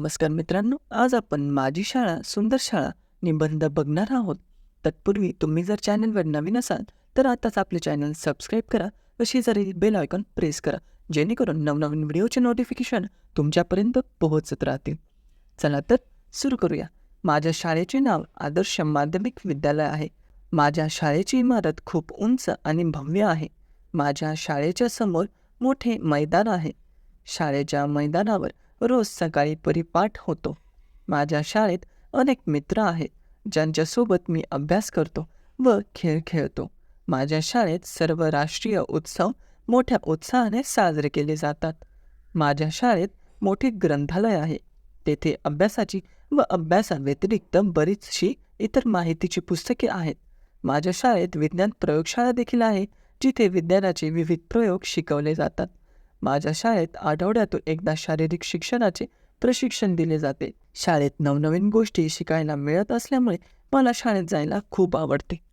नमस्कार मित्रांनो आज आपण माझी शाळा सुंदर शाळा निबंध बघणार आहोत. तत्पूर्वी तुम्ही जर चॅनलवर नवीन असाल तर आताच आपले चॅनल सबस्क्राईब करा. व शेजारी बेल आयकॉन प्रेस करा जेणेकरून नवनवीन व्हिडिओचे नोटिफिकेशन तुमच्यापर्यंत पोहोचत राहतील. चला तर सुरू करूया. माझ्या शाळेचे नाव आदर्श माध्यमिक विद्यालय आहे. माझ्या शाळेची इमारत खूप उंच आणि भव्य आहे. माझ्या शाळेच्या समोर मोठे मैदान आहे. शाळेच्या मैदानावर रोज सकाळी परिपाठ होतो. माझ्या शाळेत अनेक मित्र आहेत ज्यांच्यासोबत मी अभ्यास करतो व खेळ खेळतो. माझ्या शाळेत सर्व राष्ट्रीय उत्सव मोठ्या उत्साहाने साजरे केले जातात. माझ्या शाळेत मोठे ग्रंथालय आहे. तेथे अभ्यासाची व अभ्यासाव्यतिरिक्त बरीचशी इतर माहितीची पुस्तके आहेत. माझ्या शाळेत विज्ञान प्रयोगशाळा देखील आहे जिथे विज्ञानाचे विविध प्रयोग शिकवले जातात. माझ्या शाळेत आठवड्यातून एकदा शारीरिक शिक्षणाचे प्रशिक्षण दिले जाते. शाळेत नवनवीन गोष्टी शिकायला मिळत असल्यामुळे मला शाळेत जायला खूप आवडते.